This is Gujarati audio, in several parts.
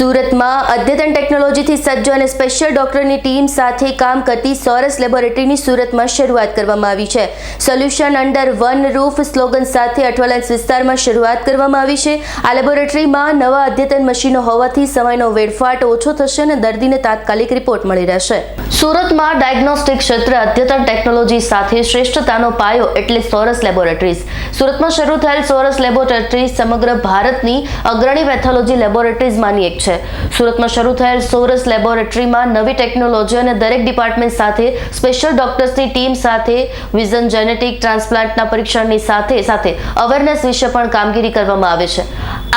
સુરતમાં અદ્યતન ટેકનોલોજીથી સજ્જ અને સ્પેશિયલ ડોક્ટરની ટીમ સાથે કામ કરતી સોરસ લેબોરેટરીની સુરતમાં શરૂઆત કરવામાં આવી છે. Solution under one roof slogan સાથે અઠવાલેન્સ વિસ્તારમાં શરૂઆત કરવામાં આવી છે. આ લેબોરેટરીમાં નવા અદ્યતન મશીનો હોવાથી સમયનો વેડફાટ ઓછો થશે અને દર્દીને તાત્કાલિક રિપોર્ટ મળી રહેશે. સુરતમાં ડાયગ્નોસ્ટિક ક્ષેત્રે અદ્યતન ટેકનોલોજી સાથે શ્રેષ્ઠતાનો પાયો એટલે સોરસ લેબોરેટરીઝ. સુરતમાં શરૂ થયેલ સોરસ લેબોરેટરીઝ સમગ્ર ભારતની અગ્રણી પેથોલોજી લેબોરેટરીઝમાંની એક છે. સુરતમાં શરૂ થયેલ સોરસ લેબોરેટરીમાં નવી ટેકનોલોજી અને દરેક ડિપાર્ટમેન્ટ સાથે સ્પેશિયલ ડોક્ટર્સની ટીમ સાથે, વિઝન જેનેટિક ટ્રાન્સપ્લાન્ટના પરીક્ષણની સાથે સાથે અવેરનેસ વિશે પણ કામગીરી કરવામાં આવે છે.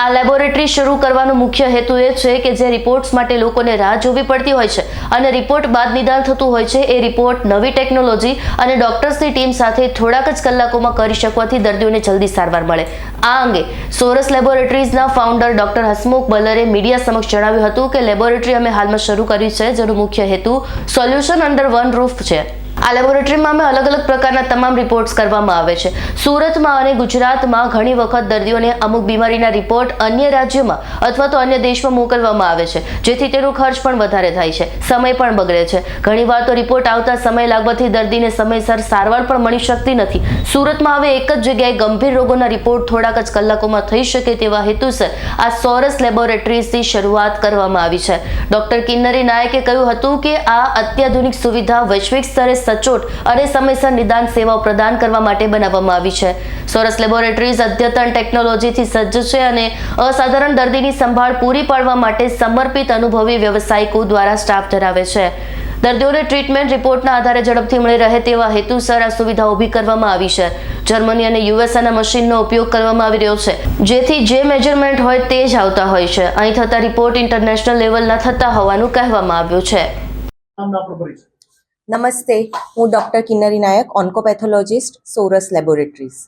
આ લેબોરેટરી શરૂ કરવાનો મુખ્ય હેતુ એ છે કે જે રિપોર્ટ્સ માટે લોકોને રાહ જોવી પડતી હોય છે અને રિપોર્ટ બાદ નિદાન થતું હોય છે એ રિપોર્ટ નવી ટેકનોલોજી અને ડોક્ટર્સની ટીમ સાથે થોડાક જ કલાકોમાં કરી શકવાથી દર્દીઓને જલ્દી સારવાર મળે. આ અંગે સોરસ લેબોરેટરીઝના ફાઉન્ડર ડોક્ટર હસમુખ બલરે મીડિયા સમક્ષ જણાવ્યું હતું કે લેબોરેટરી અમે હાલમાં શરૂ કરી છે, જેનો મુખ્ય હેતુ સોલ્યુશન અંડર વન રૂફ છે. આ લેબોરેટરીમાં અમે અલગ અલગ પ્રકારના તમામ રિપોર્ટ્સ કરવામાં આવે છે. સુરતમાં અને ગુજરાતમાં ઘણી વખત દર્દીઓને અમુક બીમારીના રિપોર્ટ અન્ય રાજ્યોમાં અથવા તો અન્ય દેશમાં મોકલવામાં આવે છે, જેથી તેનો ખર્ચ પણ વધારે થાય છે, સમય પણ બગડે છે. ઘણીવાર તો રિપોર્ટ આવતા સમય લાગવાથી દર્દીને સમયસર સારવાર પણ મળી શકતી નથી. સુરતમાં હવે એક જ જગ્યાએ ગંભીર રોગોના રિપોર્ટ થોડાક જ કલાકોમાં થઈ શકે તેવા હેતુસર આ સોરસ લેબોરેટરીઝની શરૂઆત કરવામાં આવી છે. ડોક્ટર કિન્નરી નાયકે કહ્યું હતું કે આ અત્યાધુનિક સુવિધા વૈશ્વિક સ્તરે સચોટ અને સમયસર નિદાન સેવાઓ પ્રદાન કરવા માટે બનાવવામાં આવી છે. સોરસ લેબોરેટરીઝ અદ્યતન ટેકનોલોજીથી સજ્જ છે અને અસાધારણ દર્દીની સંભાળ પૂરી પાડવા માટે સમર્પિત અનુભવી વ્યવસાયિકો દ્વારા સ્ટાફ ધરાવે છે. દર્દીઓને ટ્રીટમેન્ટ રિપોર્ટના આધારે ઝડપથી મળી રહે તેવા હેતુસર આ સુવિધા ઊભી કરવામાં આવી છે. જર્મની અને યુએસએના મશીનનો ઉપયોગ કરવામાં આવી રહ્યો છે. જેથી જે મેજરમેન્ટ હોય તે જ આવતા હોય છે. અહીં થતા રિપોર્ટ ઇન્ટરનેશનલ લેવલના થતા હોવાનું કહેવામાં આવ્યું છે. નમસ્તે, હું ડૉક્ટર કિન્નરી નાયક, ઓન્કોપેથોલોજિસ્ટ, સોરસ લેબોરેટરીઝ.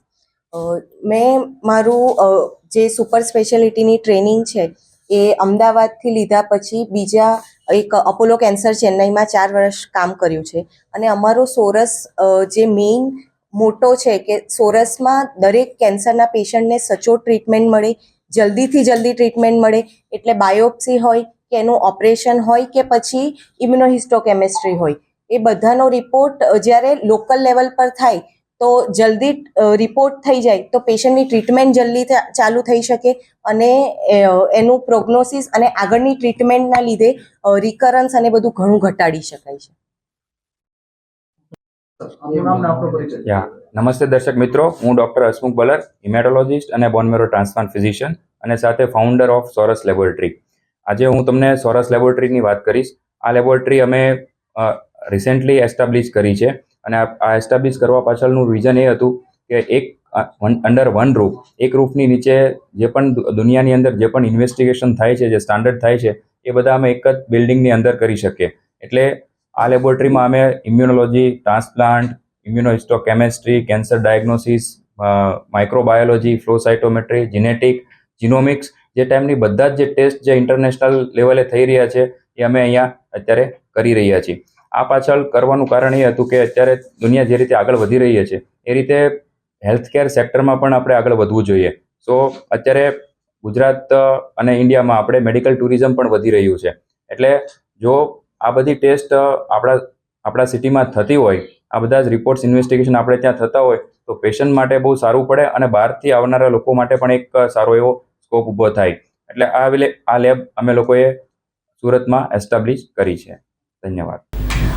મેં મારું જે સુપર સ્પેશિયાલિટીની ટ્રેનિંગ છે, એ અમદાવાદથી લીધા પછી બીજા એક અપોલો કેન્સર ચેન્નઈમાં ચાર વર્ષ કામ કર્યું છે. અને અમારો સોરસ જે મેઇન મોટો છે કે સોરસમાં દરેક કેન્સરના પેશન્ટને સચોટ ટ્રીટમેન્ટ મળે, જલ્દીથી જલ્દી ટ્રીટમેન્ટ મળે, એટલે બાયોપ્સી હોય કે એનું ઓપરેશન હોય કે પછી ઇમ્યુનોહિસ્ટોકેમિસ્ટ્રી હોય. એ બધાનો રિપોર્ટ જ્યારે લોકલ લેવલ પર થાય તો જલ્દી રિપોર્ટ થઈ જાય તો પેશન્ટની ટ્રીટમેન્ટ જલ્દી ચાલુ થઈ શકે અને એનું પ્રોગ્નોસિસ અને આગળની ટ્રીટમેન્ટના લીધે રિકરન્સ અને બધું ઘણું ઘટાડી શકાય છે. નમસ્તે દર્શક મિત્રો. હું ડોક્ટર હસમુખ બલર ઇમેટોલોજિસ્ટ અને બોનમેરો ટ્રાન્સપ્લાન્ટ ફિઝિશિયન અને સાથે ફાઉન્ડર ઓફ સોરસ લેબોરેટરી આજે હું તમને સોરસ લેબોરેટરીની વાત કરીશ. આ લેબોરેટરી અમે રિસેન્ટલી એસ્ટાબ્લિશ કરી છે. અને આ એસ્ટાબ્લિશ કરવા પાછળનું વિઝન એ હતું કે એક અંડર વન રૂફ એક રૂફની નીચે જે પણ દુનિયાની અંદર જે પણ ઇન્વેસ્ટિગેશન થાય છે, જે સ્ટાન્ડર્ડ થાય છે, એ બધા અમે એક જ બિલ્ડિંગની અંદર કરી શકીએ. એટલે આ લેબોરેટરીમાં અમે immunology transplant immunohistochemistry cancer diagnosis microbiology flow cytometry genetic genomics જે ટાઈમની બધા જ જે ટેસ્ટ જે ઇન્ટરનેશનલ લેવલે થઈ રહ્યા છે, એ અમે અહીંયા અત્યારે કરી રહ્યા છીએ. આ પાછળ કરવાનું કારણ એ હતું કે અત્યારે દુનિયા જે રીતે આગળ વધી રહી છે, એ રીતે હેલ્થ કેર સેક્ટરમાં પણ આપણે આગળ વધવું જોઈએ. સો અત્યારે ગુજરાત અને ઇન્ડિયામાં આપણે મેડિકલ ટુરિઝમ પણ વધી રહ્યું છે. એટલે જો આ બધી ટેસ્ટ આપણા આપણા સિટીમાં થતી હોય, આ બધા જ રિપોર્ટ્સ ઇન્વેસ્ટિગેશન આપણે ત્યાં થતા હોય, તો પેશન્ટ માટે બહુ સારું પડે અને બહારથી આવનારા લોકો માટે પણ એક સારો એવો સ્કોપ ઊભો થાય. એટલે આ આ લેબ અમે લોકોએ સુરતમાં એસ્ટાબ્લિશ કરી છે. ધન્યવાદ.